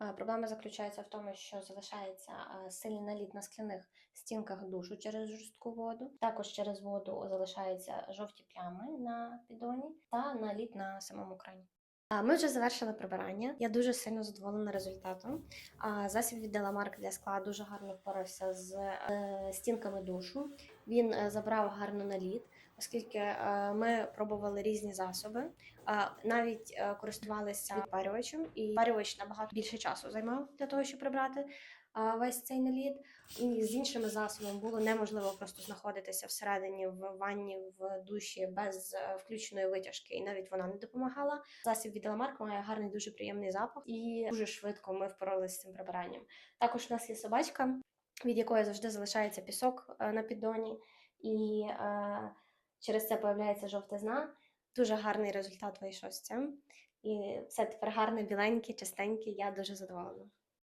Е, Проблема заключається в тому, що залишається е, сильний наліт на скляних стінках душу через жорстку воду. Також через воду залишаються жовті плями на підоні та наліт на самому крані. Ми вже завершили прибирання. Я дуже сильно задоволена результатом. Засіб від Деламарк для скла дуже гарно впорався з е, стінками душу. Він е, забрав гарно наліт, оскільки е, ми пробували різні засоби. Навіть користувалися відпарювачем, і парювач набагато більше часу займав для того, щоб прибрати весь цей наліт. І з іншими засобами було неможливо просто знаходитися всередині в ванні в душі без е, включеної витяжки, і навіть вона не допомагала. Засіб від Деламарк має гарний, дуже приємний запах, і дуже швидко ми впоралися з цим прибиранням. Також у нас є собачка, від якої завжди залишається пісок е, на піддоні, і е, через це появляється жовтизна. Дуже гарний результат вийшов з цим. І все тепер гарне, біленьке, чистеньке. Я дуже задоволена.